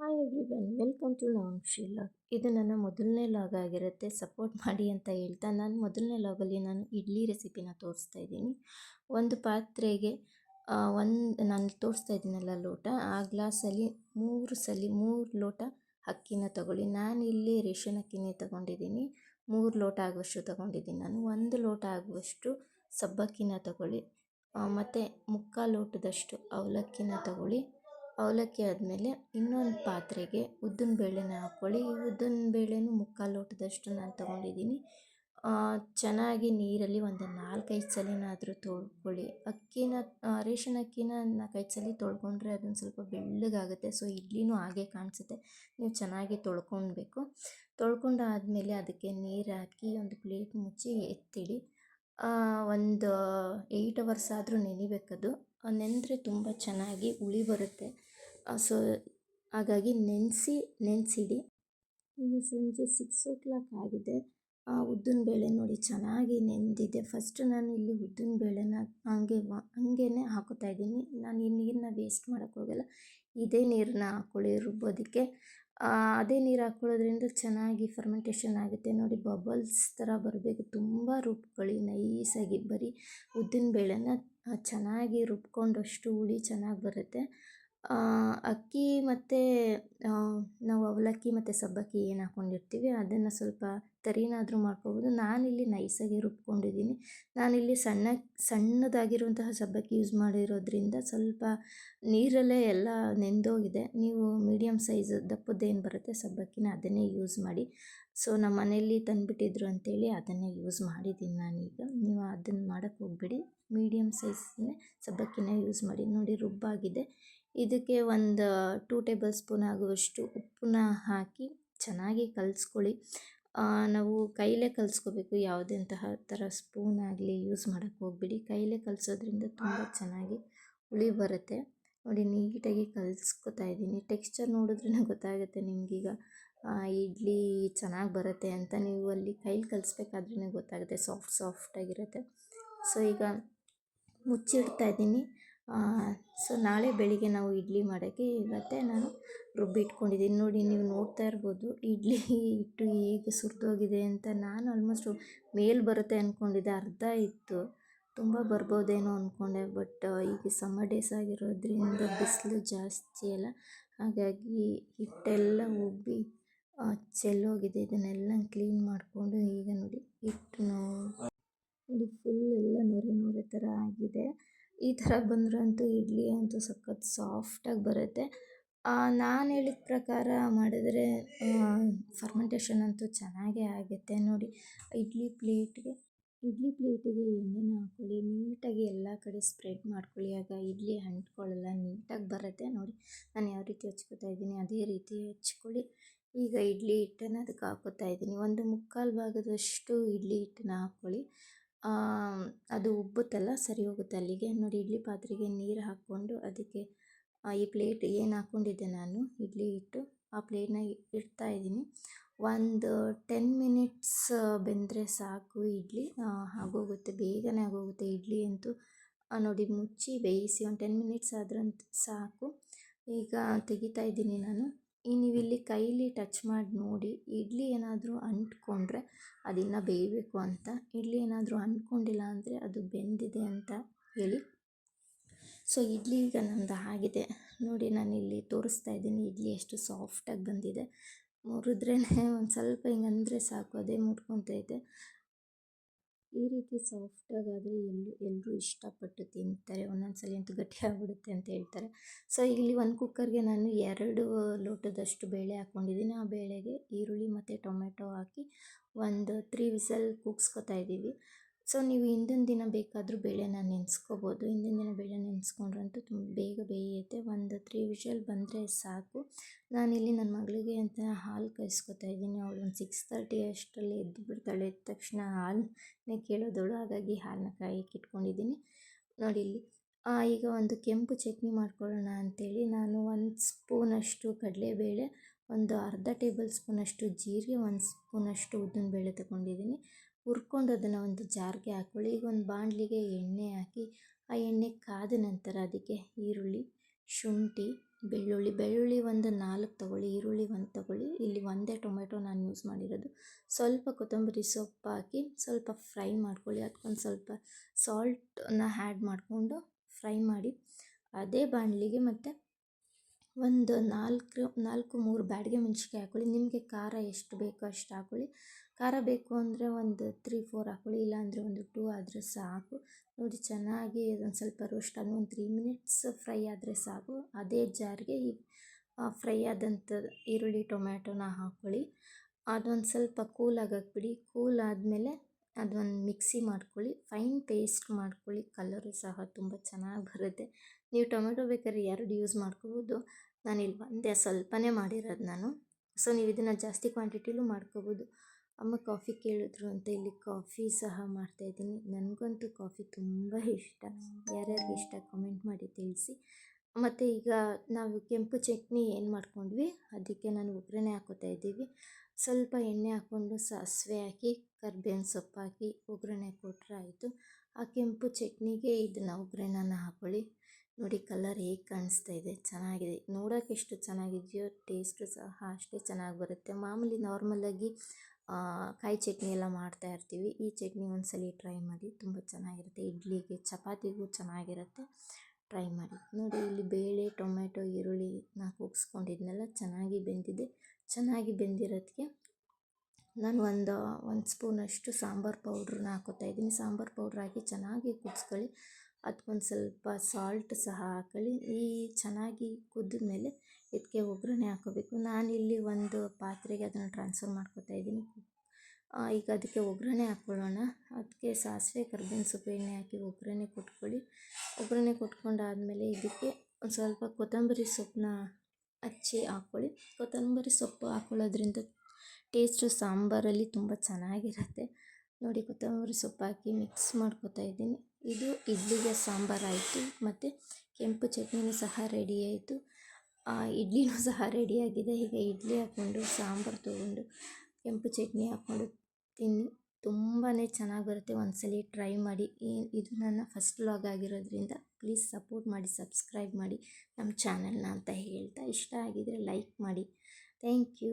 Hi everyone welcome to Navamshi log ಇದು ನನ್ನ ಮೊದಲನೇ ಲಾಗ್ ಆಗಿರುತ್ತೆ ಸಪೋರ್ಟ್ ಮಾಡಿ ಅಂತ ಹೇಳ್ತಾ ನಾನು ಮೊದಲನೇ ಲಾಗಲ್ಲಿ ನಾನು ಇಡ್ಲಿ ರೆಸಿಪಿನ ತೋರಿಸ್ತಾ ಇದ್ದೀನಿ. ಒಂದು ಪಾತ್ರೆಗೆ ಒಂದು, ನಾನು ತೋರಿಸ್ತಾ ಇದ್ದೀನಲ್ಲ ಲೋಟ, ಆ ಗ್ಲಾಸಲ್ಲಿ ಮೂರು ಸಲ, ಮೂರು ಲೋಟ ಅಕ್ಕಿನ ತಗೊಳ್ಳಿ. ನಾನು ಇಲ್ಲಿ ರೇಷನ್ ಅಕ್ಕಿನೇ ತಗೊಂಡಿದ್ದೀನಿ, ಮೂರು ಲೋಟ ಆಗುವಷ್ಟು ತಗೊಂಡಿದ್ದೀನಿ ನಾನು. ಒಂದು ಲೋಟ ಆಗುವಷ್ಟು ಸಬ್ಬಕ್ಕಿನ ತಗೊಳ್ಳಿ ಮತ್ತು ಮುಕ್ಕಾಲು ಲೋಟದಷ್ಟು ಅವಲಕ್ಕಿನ ತಗೊಳ್ಳಿ. ಅವಲಕ್ಕಿ ಆದಮೇಲೆ ಇನ್ನೊಂದು ಪಾತ್ರೆಗೆ ಉದ್ದಿನ ಬೇಳೆನ ಹಾಕ್ಕೊಳ್ಳಿ. ಈ ಉದ್ದಿನ ಬೇಳೆನೂ ಮುಕ್ಕಾಲು ಲೋಟದಷ್ಟು ನಾನು ತೊಗೊಂಡಿದ್ದೀನಿ. ಚೆನ್ನಾಗಿ ನೀರಲ್ಲಿ ಒಂದು ನಾಲ್ಕೈದು ಸಲನಾದರೂ ತೊಳ್ಕೊಳ್ಳಿ. ಅಕ್ಕಿನ ರೇಷನ್ ಅಕ್ಕಿನ ನಾಲ್ಕೈದು ಸಲ ತೊಳ್ಕೊಂಡ್ರೆ ಅದೊಂದು ಸ್ವಲ್ಪ ಬೆಳ್ಳಗಾಗುತ್ತೆ. ಸೊ, ಇಡ್ಲಿನೂ ಹಾಗೆ ಕಾಣಿಸುತ್ತೆ. ನೀವು ಚೆನ್ನಾಗಿ ತೊಳ್ಕೊಳ್ಬೇಕು ತೊಳ್ಕೊಂಡಾದಮೇಲೆ ಅದಕ್ಕೆ ನೀರು ಹಾಕಿ ಒಂದು ಪ್ಲೇಟ್ ಮುಚ್ಚಿ ಎತ್ತಿಡಿ. ಒಂದು ಏಯ್ಟ್ ಅವರ್ಸ್ ಆದರೂ ನೆನಿಬೇಕದು. ನೆನೆದ್ರೆ ತುಂಬ ಚೆನ್ನಾಗಿ ಉಳಿ ಬರುತ್ತೆ. ಸೊ, ಹಾಗಾಗಿ ನೆನೆಸಿ, ನೆನೆಸಿಡಿ. ಈಗ ಸಂಜೆ ಸಿಕ್ಸ್ ಓ ಕ್ಲಾಕ್ ಆಗಿದೆ ಉದ್ದಿನ ಬೇಳೆ ನೋಡಿ ಚೆನ್ನಾಗಿ ನೆಂದಿದೆ. ಫಸ್ಟ್ ನಾನು ಇಲ್ಲಿ ಉದ್ದಿನ ಬೇಳೆನ ಹಂಗೆ ಹಂಗೇ ಹಾಕೋತಾ ಇದ್ದೀನಿ. ನಾನು ಈ ನೀರನ್ನ ವೇಸ್ಟ್ ಮಾಡೋಕ್ಕೋಗಲ್ಲ ಇದೇ ನೀರನ್ನ ಹಾಕ್ಕೊಳ್ಳಿ ರುಬ್ಬೋದಕ್ಕೆ. ಅದೇ ನೀರು ಹಾಕ್ಕೊಳ್ಳೋದ್ರಿಂದ ಚೆನ್ನಾಗಿ ಫರ್ಮೆಂಟೇಷನ್ ಆಗುತ್ತೆ. ನೋಡಿ ಬಬಲ್ಸ್ ಥರ ಬರಬೇಕು. ತುಂಬ ರುಬ್ಕೊಳ್ಳಿ, ನೈಸಾಗಿ ಬರೀ ಉದ್ದಿನ ಬೇಳೆನ ಚೆನ್ನಾಗಿ ರುಬ್ಕೊಂಡಷ್ಟು ಹುಳಿ ಚೆನ್ನಾಗಿ ಬರುತ್ತೆ. ಅಕ್ಕಿ ಮತ್ತು ನಾವು ಅವಲಕ್ಕಿ ಮತ್ತು ಸಬ್ಬಕ್ಕಿ ಏನು ಹಾಕ್ಕೊಂಡಿರ್ತೀವಿ ಅದನ್ನು ಸ್ವಲ್ಪ ತರಿನಾದರೂ ಮಾಡ್ಕೋಬೋದು. ನಾನಿಲ್ಲಿ ನೈಸಾಗಿ ರುಬ್ಕೊಂಡಿದ್ದೀನಿ. ನಾನಿಲ್ಲಿ ಸಣ್ಣ, ಸಣ್ಣದಾಗಿರುವಂತಹ ಸಬ್ಬಕ್ಕಿ ಯೂಸ್ ಮಾಡಿರೋದ್ರಿಂದ ಸ್ವಲ್ಪ ನೀರಲ್ಲೇ ಎಲ್ಲ ನೆಂದೋಗಿದೆ. ನೀವು ಮೀಡಿಯಮ್ ಸೈಜ್ ದಪ್ಪದ್ದೇನು ಬರುತ್ತೆ, ಸಬ್ಬಕ್ಕಿನ ಅದನ್ನೇ ಯೂಸ್ ಮಾಡಿ. ಸೊ ನಮ್ಮ ಮನೆಯಲ್ಲಿ ತಂದುಬಿಟ್ಟಿದ್ರು ಅಂತೇಳಿ ಅದನ್ನೇ ಯೂಸ್ ಮಾಡಿದ್ದೀನಿ ನಾನೀಗ. ನೀವು ಅದನ್ನು ಮಾಡೋಕ್ಕೆ ಹೋಗ್ಬಿಡಿ. ಮೀಡಿಯಮ್ ಸೈಜ್ನೇ ಸಬ್ಬಕ್ಕಿನ ಯೂಸ್ ಮಾಡಿ. ನೋಡಿ, ರುಬ್ಬಾಗಿದೆ. ಇದಕ್ಕೆ ಒಂದು ಟೂ ಟೇಬಲ್ ಸ್ಪೂನ್ ಆಗುವಷ್ಟು ಉಪ್ಪನ್ನ ಹಾಕಿ ಚೆನ್ನಾಗಿ ಕಲಿಸ್ಕೊಳ್ಳಿ. ನಾವು ಕೈಲೇ ಕಲಿಸ್ಕೋಬೇಕು. ಯಾವುದೆಂತಹ ಥರ ಸ್ಪೂನ್ ಆಗಲಿ ಯೂಸ್ ಮಾಡೋಕ್ಕೆ ಹೋಗ್ಬಿಡಿ. ಕೈಲೇ ಕಲಿಸೋದ್ರಿಂದ ತುಂಬ ಚೆನ್ನಾಗಿ ಹುಳಿ ಬರುತ್ತೆ. ನೋಡಿ, ನೀಟಾಗಿ ಕಲಿಸ್ಕೊತಾ ಇದ್ದೀನಿ. ಟೆಕ್ಸ್ಚರ್ ನೋಡಿದ್ರೇ ಗೊತ್ತಾಗುತ್ತೆ ನಿಮಗೀಗ ಇಡ್ಲಿ ಚೆನ್ನಾಗಿ ಬರುತ್ತೆ ಅಂತ. ನೀವು ಅಲ್ಲಿ ಕೈಲಿ ಕಲಿಸ್ಬೇಕಾದ್ರೇ ಗೊತ್ತಾಗುತ್ತೆ. ಸಾಫ್ಟ್ ಸಾಫ್ಟಾಗಿರುತ್ತೆ ಸೊ, ಈಗ ಮುಚ್ಚಿಡ್ತಾ ಇದ್ದೀನಿ. ಸೊ ನಾಳೆ ಬೆಳಿಗ್ಗೆ ನಾವು ಇಡ್ಲಿ ಮಾಡೋಕ್ಕೆ ಇವತ್ತೇ ನಾನು ರುಬ್ಬಿಟ್ಕೊಂಡಿದ್ದೀನಿ ನೋಡಿ, ನೀವು ನೋಡ್ತಾ ಇರ್ಬೋದು, ಇಡ್ಲಿ ಹಿಟ್ಟು ಹೇಗೆ ಸುರಿದೋಗಿದೆ ಅಂತ ನಾನು ಆಲ್ಮೋಸ್ಟು ಮೇಲೆ ಬರುತ್ತೆ ಅಂದ್ಕೊಂಡಿದ್ದೆ ಅರ್ಧ ಇತ್ತು. ತುಂಬ ಬರ್ಬೋದೇನೋ ಅಂದ್ಕೊಂಡೆ ಬಟ್ ಈಗ ಸಮ್ಮರ್ ಡೇಸ್ ಆಗಿರೋದ್ರಿಂದ ಬಿಸಿಲು ಜಾಸ್ತಿ ಅಲ್ಲ. ಹಾಗಾಗಿ ಹಿಟ್ಟೆಲ್ಲ ಉಬ್ಬಿ ಚೆಲ್ಲೋಗಿದೆ. ಇದನ್ನೆಲ್ಲ ಕ್ಲೀನ್ ಮಾಡಿಕೊಂಡು ಈಗ ನೋಡಿ ಹಿಟ್ಟು ನೋಡಿ ಫುಲ್ ಎಲ್ಲ ನೊರೆ ನೊರೆ ಥರ ಆಗಿದೆ ಈ ಥರ ಬಂದ್ರಂತೂ ಇಡ್ಲಿ ಅಂತೂ ಸಖತ್ ಸಾಫ್ಟಾಗಿ ಬರುತ್ತೆ. ನಾನು ಹೇಳಿದ ಪ್ರಕಾರ ಮಾಡಿದರೆ ಫರ್ಮೆಂಟೇಷನ್ ಅಂತೂ ಚೆನ್ನಾಗೇ ಆಗುತ್ತೆ ನೋಡಿ. ಇಡ್ಲಿ ಪ್ಲೇಟ್ಗೆ, ಇಡ್ಲಿ ಪ್ಲೇಟಿಗೆ ಎಣ್ಣೆನ ಹಾಕ್ಕೊಳ್ಳಿ ನೀಟಾಗಿ ಎಲ್ಲ ಕಡೆ ಸ್ಪ್ರೆಡ್ ಮಾಡ್ಕೊಳ್ಳಿ. ಆಗ ಇಡ್ಲಿ ಅಂಟ್ಕೊಳ್ಳಲ್ಲ, ನೀಟಾಗಿ ಬರುತ್ತೆ ನೋಡಿ. ನಾನು ಯಾವ ರೀತಿ ಹಚ್ಕೋತಾ ಇದ್ದೀನಿ, ಅದೇ ರೀತಿ ಹಚ್ಕೊಳ್ಳಿ. ಈಗ ಇಡ್ಲಿ ಹಿಟ್ಟನ್ನು ಅದಕ್ಕೆ ಹಾಕೋತಾ ಇದ್ದೀನಿ. ಒಂದು ಮುಕ್ಕಾಲು ಭಾಗದಷ್ಟು ಇಡ್ಲಿ ಹಿಟ್ಟನ್ನ ಹಾಕ್ಕೊಳ್ಳಿ ಅದು ಉಬ್ಬುತ್ತಲ್ಲ, ಸರಿ ಹೋಗುತ್ತೆ. ಅಲ್ಲಿಗೆ ನೋಡಿ, ಇಡ್ಲಿ ಪಾತ್ರೆಗೆ ನೀರು ಹಾಕ್ಕೊಂಡು ಅದಕ್ಕೆ ಈ ಪ್ಲೇಟ್ ಏನು ಹಾಕ್ಕೊಂಡಿದ್ದೆ ನಾನು, ಇಡ್ಲಿ ಇಟ್ಟು ಆ ಪ್ಲೇಟ್ನ ಇಡ್ತಾ ಇದ್ದೀನಿ. ಒಂದು ಟೆನ್ ಮಿನಿಟ್ಸ್ ಬೆಂದರೆ ಸಾಕು ಇಡ್ಲಿ. ಆಗೋಗುತ್ತೆ, ಬೇಗನೆ ಆಗೋಗುತ್ತೆ ಇಡ್ಲಿ ಅಂತೂ. ನೋಡಿ, ಮುಚ್ಚಿ ಬೇಯಿಸಿ ಒಂದು ಟೆನ್ ಮಿನಿಟ್ಸ್ ಆದ್ರಂತ ಸಾಕು. ಈಗ ತೆಗಿತಾ ಇದ್ದೀನಿ ನಾನು. ನೀವು ಇಲ್ಲಿ ಕೈಲಿ ಟಚ್ ಮಾಡಿ ನೋಡಿ, ಇಡ್ಲಿ ಏನಾದರೂ ಅಂಟ್ಕೊಂಡ್ರೆ ಅದಿನ್ನೂ ಬೇಯಬೇಕು ಅಂತ. ಇಡ್ಲಿ ಏನಾದರೂ ಅಂಟ್ಕೊಂಡಿಲ್ಲ ಅಂದರೆ ಅದು ಬೆಂದಿದೆ ಅಂತ ಹೇಳಿ. ಸೊ, ಇಡ್ಲಿ ಈಗ ನಂದು ಆಗಿದೆ. ನೋಡಿ, ನಾನು ಇಲ್ಲಿ ತೋರಿಸ್ತಾ ಇದ್ದೀನಿ ಇಡ್ಲಿ ಎಷ್ಟು ಸಾಫ್ಟಾಗಿ ಬಂದಿದೆ. ಮುರಿದ್ರೇ ಒಂದು ಸ್ವಲ್ಪ ಹಿಂಗೆ ಅಂದರೆ ಸಾಕು, ಅದೇ ಮುಟ್ಕೊತೈತೆ ಈ ರೀತಿ ಸಾಫ್ಟಾಗಾದರೆ ಎಲ್ಲೂ ಎಲ್ಲರೂ ಇಷ್ಟಪಟ್ಟು ತಿಂತಾರೆ. ಒಂದೊಂದು ಸಲ ಅಂತೂ ಗಟ್ಟಿ ಆಗಿಬಿಡುತ್ತೆ ಅಂತ ಹೇಳ್ತಾರೆ. ಸೊ, ಇಲ್ಲಿ ಒಂದು ಕುಕ್ಕರ್ಗೆ ನಾನು ಎರಡು ಲೋಟದಷ್ಟು ಬೇಳೆ ಹಾಕ್ಕೊಂಡಿದ್ದೀನಿ. ಆ ಬೇಳೆಗೆ ಈರುಳ್ಳಿ ಮತ್ತು ಟೊಮೆಟೊ ಹಾಕಿ ಒಂದು ತ್ರೀ ವಿಸಲ್ ಕೂಗ್ಸ್ಕೊತಾ ಇದ್ದೀವಿ. ಸೊ, ನೀವು ಹಿಂದಿನ ದಿನ ಬೇಕಾದರೂ ಬೇಳೆನ ನೆನೆಸ್ಕೋಬೋದು. ಹಿಂದಿನ ದಿನ ಬೇಳೆ ನೆನೆಸ್ಕೊಂಡ್ರಂತೂ ತುಂಬ ಬೇಗ ಬೇಯುತ್ತೆ. ಒಂದು ತ್ರೀ ವಿಷಲ್ ಬಂದರೆ ಸಾಕು. ನಾನಿಲ್ಲಿ ನನ್ನ ಮಗಳಿಗೆ ಅಂತ ಹಾಲು ಕಾಯಿಸ್ಕೊತಾ ಇದ್ದೀನಿ. ಅವಳು ಒಂದು ಸಿಕ್ಸ್ ತರ್ಟಿ ಅಷ್ಟರಲ್ಲಿ ಎದ್ದು ಬಿಡ್ತಾಳೆ ಎದ್ದ ತಕ್ಷಣ ಹಾಲನ್ನೇ ಕೇಳೋದವಳು. ಹಾಗಾಗಿ ಹಾಲನ್ನ ಕಾಯಕ್ಕೆ ಇಟ್ಕೊಂಡಿದ್ದೀನಿ. ನೋಡಿ ಇಲ್ಲಿ. ಈಗ ಒಂದು ಕೆಂಪು ಚಟ್ನಿ ಮಾಡ್ಕೊಳ್ಳೋಣ ಅಂಥೇಳಿ ನಾನು ಒಂದು ಸ್ಪೂನಷ್ಟು ಕಡಲೆಬೇಳೆ, ಒಂದು ಅರ್ಧ ಟೇಬಲ್ ಸ್ಪೂನಷ್ಟು ಜೀರಿಗೆ, ಒಂದು ಸ್ಪೂನಷ್ಟು ಉದ್ದಿನಬೇಳೆ ತಗೊಂಡಿದ್ದೀನಿ. ಹುರ್ಕೊಂಡು ಅದನ್ನು ಒಂದು ಜಾರ್ಗೆ ಹಾಕ್ಕೊಳ್ಳಿ. ಈಗ ಒಂದು ಬಾಣಲಿಗೆ ಎಣ್ಣೆ ಹಾಕಿ, ಆ ಎಣ್ಣೆ ಕಾದ ನಂತರ ಅದಕ್ಕೆ ಈರುಳ್ಳಿ, ಶುಂಠಿ, ಬೆಳ್ಳುಳ್ಳಿ. ಬೆಳ್ಳುಳ್ಳಿ ಒಂದು ನಾಲ್ಕು ತೊಗೊಳ್ಳಿ. ಈರುಳ್ಳಿ ಒಂದು ತೊಗೊಳ್ಳಿ. ಇಲ್ಲಿ ಒಂದೇ ಟೊಮೆಟೊ ನಾನು ಯೂಸ್ ಮಾಡಿರೋದು. ಸ್ವಲ್ಪ ಕೊತ್ತಂಬರಿ ಸೊಪ್ಪು ಹಾಕಿ ಸ್ವಲ್ಪ ಫ್ರೈ ಮಾಡ್ಕೊಳ್ಳಿ. ಅದಕ್ಕೊಂದು ಸ್ವಲ್ಪ ಸಾಲ್ಟನ್ನು ಆ್ಯಡ್ ಮಾಡಿಕೊಂಡು ಫ್ರೈ ಮಾಡಿ, ಅದೇ ಬಾಣಲಿಗೆ ಮತ್ತು ಒಂದು ನಾಲ್ಕು ನಾಲ್ಕು ಮೂರು ಬ್ಯಾಡಿಗೆ ಮೆಣಸಿಕಾಯಿ ಹಾಕ್ಕೊಳ್ಳಿ. ನಿಮಗೆ ಖಾರ ಎಷ್ಟು ಬೇಕೋ ಅಷ್ಟು ಹಾಕ್ಕೊಳ್ಳಿ. ಖಾರ ಬೇಕು ಅಂದರೆ ಒಂದು ತ್ರೀ ಫೋರ್ ಹಾಕ್ಕೊಳ್ಳಿ, ಇಲ್ಲಾಂದರೆ ಒಂದು ಟೂ ಆದರೆ ಸಾಕು. ನೋಡಿ, ಚೆನ್ನಾಗಿ ಒಂದು ಸ್ವಲ್ಪ ರೋಸ್ಟ್ ಆಗಿ ಒಂದು ತ್ರೀ ಮಿನಿಟ್ಸ್ ಫ್ರೈ ಆದರೆ ಸಾಕು. ಅದೇ ಜಾರಿಗೆ ಫ್ರೈ ಆದಂಥ ಈರುಳ್ಳಿ ಟೊಮ್ಯಾಟೊನ ಹಾಕ್ಕೊಳ್ಳಿ. ಅದೊಂದು ಸ್ವಲ್ಪ ಕೂಲ್ ಬಿಡಿ ಕೂಲ್ ಆದಮೇಲೆ ಅದೊಂದು ಮಿಕ್ಸಿ ಮಾಡ್ಕೊಳ್ಳಿ. ಫೈನ್ ಪೇಸ್ಟ್ ಮಾಡ್ಕೊಳ್ಳಿ. ಕಲರು ಸಹ ತುಂಬ ಚೆನ್ನಾಗಿ ಬರುತ್ತೆ. ನೀವು ಟೊಮೆಟೊ ಬೇಕಾದ್ರೆ ಎರಡು ಯೂಸ್ ಮಾಡ್ಕೋಬೋದು. ನಾನಿಲ್ಲಿ ಒಂದೇ, ಸ್ವಲ್ಪನೇ ಮಾಡಿರೋದು ನಾನು. ಸೊ ನೀವು ಇದನ್ನು ಜಾಸ್ತಿ ಕ್ವಾಂಟಿಟಿಲೂ ಮಾಡ್ಕೋಬೋದು. ಅಮ್ಮ ಕಾಫಿ ಕೇಳಿದ್ರು ಅಂತ ಇಲ್ಲಿ ಕಾಫಿ ಸಹ ಮಾಡ್ತಾಯಿದ್ದೀನಿ ನನಗಂತೂ ಕಾಫಿ ತುಂಬ ಇಷ್ಟ. ಯಾರ್ಯಾರಿಗೆ ಇಷ್ಟ ಕಮೆಂಟ್ ಮಾಡಿ ತಿಳಿಸಿ. ಮತ್ತು ಈಗ ನಾವು ಕೆಂಪು ಚಟ್ನಿ ಏನು ಮಾಡ್ಕೊಂಡ್ವಿ? ಅದಕ್ಕೆ ನಾನು ಒಗ್ಗರಣೆ ಹಾಕೋತಾ ಇದ್ದೀವಿ. ಸ್ವಲ್ಪ ಎಣ್ಣೆ ಹಾಕ್ಕೊಂಡು ಸಾಸಿವೆ ಹಾಕಿ, ಕರ್ಬೇವಿನ ಸೊಪ್ಪು ಹಾಕಿ ಒಗ್ಗರಣೆ ಕೊಟ್ಟರೆ ಆಯಿತು. ಆ ಕೆಂಪು ಚಟ್ನಿಗೆ ಇದನ್ನು ಒಗ್ಗರಣೆನ ಹಾಕ್ಕೊಳ್ಳಿ ನೋಡಿ ಕಲರ್ ಹೇಗೆ ಕಾಣಿಸ್ತಾ ಇದೆ. ಚೆನ್ನಾಗಿದೆ. ನೋಡೋಕೆ ಎಷ್ಟು ಚೆನ್ನಾಗಿದೆಯೋ ಟೇಸ್ಟು ಸಹ ಅಷ್ಟೇ ಚೆನ್ನಾಗಿ ಬರುತ್ತೆ. ಮಾಮೂಲಿ ನಾರ್ಮಲಾಗಿ ಕಾಯಿ ಚಟ್ನಿ ಎಲ್ಲ ಮಾಡ್ತಾ ಇರ್ತೀವಿ. ಈ ಚಟ್ನಿ ಒಂದ್ಸಲ ಟ್ರೈ ಮಾಡಿ. ತುಂಬ ಚೆನ್ನಾಗಿರುತ್ತೆ. ಇಡ್ಲಿಗೆ ಚಪಾತಿಗೂ ಚೆನ್ನಾಗಿರುತ್ತೆ. ಟ್ರೈ ಮಾಡಿ. ನೋಡಿ, ಇಲ್ಲಿ ಬೇಳೆ ಟೊಮೆಟೊ ಈರುಳ್ಳಿ ನಾ ಕೂಗಿಸ್ಕೊಂಡಿದ್ನೆಲ್ಲ ಚೆನ್ನಾಗಿ ಬೆಂದಿದೆ. ಚೆನ್ನಾಗಿ ಬೆಂದಿರೋದಕ್ಕೆ ನಾನು ಒಂದು ಒಂದು ಸ್ಪೂನಷ್ಟು ಸಾಂಬಾರು ಪೌಡ್ರನ್ನ ಹಾಕೋತಾ ಇದ್ದೀನಿ. ಸಾಂಬಾರು ಪೌಡ್ರ್ ಹಾಕಿ ಚೆನ್ನಾಗಿ ಕುದಿಸ್ಕೊಳ್ಳಿ. ಅದಕ್ಕೊಂದು ಸ್ವಲ್ಪ ಸಾಲ್ಟ್ ಸಹ ಹಾಕೊಳ್ಳಿ. ಈ ಚೆನ್ನಾಗಿ ಕುದ್ದ ಇದಕ್ಕೆ ಒಗ್ಗರಣೆ ಹಾಕೋಬೇಕು. ನಾನಿಲ್ಲಿ ಒಂದು ಪಾತ್ರೆಗೆ ಅದನ್ನು ಟ್ರಾನ್ಸ್ಫರ್ ಮಾಡ್ಕೋತಾ ಇದ್ದೀನಿ. ಈಗ ಅದಕ್ಕೆ ಒಗ್ಗರಣೆ ಹಾಕ್ಕೊಳ್ಳೋಣ ಅದಕ್ಕೆ ಸಾಸಿವೆ, ಕರ್ಬೇವಿನ ಸೊಪ್ಪು, ಎಣ್ಣೆ ಹಾಕಿ ಒಗ್ಗರಣೆ ಕೊಟ್ಕೊಳ್ಳಿ. ಒಗ್ಗರಣೆ ಕೊಟ್ಕೊಂಡಾದಮೇಲೆ ಇದಕ್ಕೆ ಒಂದು ಸ್ವಲ್ಪ ಕೊತ್ತಂಬರಿ ಸೊಪ್ಪನ್ನ ಹಚ್ಚಿ ಹಾಕ್ಕೊಳ್ಳಿ ಕೊತ್ತಂಬರಿ ಸೊಪ್ಪು ಹಾಕ್ಕೊಳ್ಳೋದ್ರಿಂದ ಟೇಸ್ಟು ಸಾಂಬಾರಲ್ಲಿ ತುಂಬ ಚೆನ್ನಾಗಿರುತ್ತೆ. ನೋಡಿ, ಕೊತ್ತಂಬರಿ ಸೊಪ್ಪು ಹಾಕಿ ಮಿಕ್ಸ್ ಮಾಡ್ಕೊತಾ ಇದ್ದೀನಿ. ಇದು ಇಡ್ಲಿಗೆ ಸಾಂಬಾರಾಯಿತು ಮತ್ತು ಕೆಂಪು ಚಟ್ನಿನೂ ಸಹ ರೆಡಿ ಆಯಿತು. ಇಡ್ಲಿನೂ ಸಹ ರೆಡಿಯಾಗಿದೆ ಈಗ ಇಡ್ಲಿ ಹಾಕ್ಕೊಂಡು, ಸಾಂಬಾರು ತೊಗೊಂಡು, ಕೆಂಪು ಚಟ್ನಿ ಹಾಕ್ಕೊಂಡು ತಿನ್ನಿ. ತುಂಬಾ ಚೆನ್ನಾಗಿ ಬರುತ್ತೆ. ಒಂದ್ಸಲ ಟ್ರೈ ಮಾಡಿ. ಇದು ನನ್ನ ಫಸ್ಟ್ ವ್ಲಾಗ್ ಆಗಿರೋದ್ರಿಂದ ಪ್ಲೀಸ್ ಸಪೋರ್ಟ್ ಮಾಡಿ ಸಬ್ಸ್ಕ್ರೈಬ್ ಮಾಡಿ. ನಮ್ಮ ಚಾನಲ್ನ ಅಂತ ಹೇಳ್ತಾ ಇಷ್ಟ ಆಗಿದರೆ ಲೈಕ್ ಮಾಡಿ. Thank you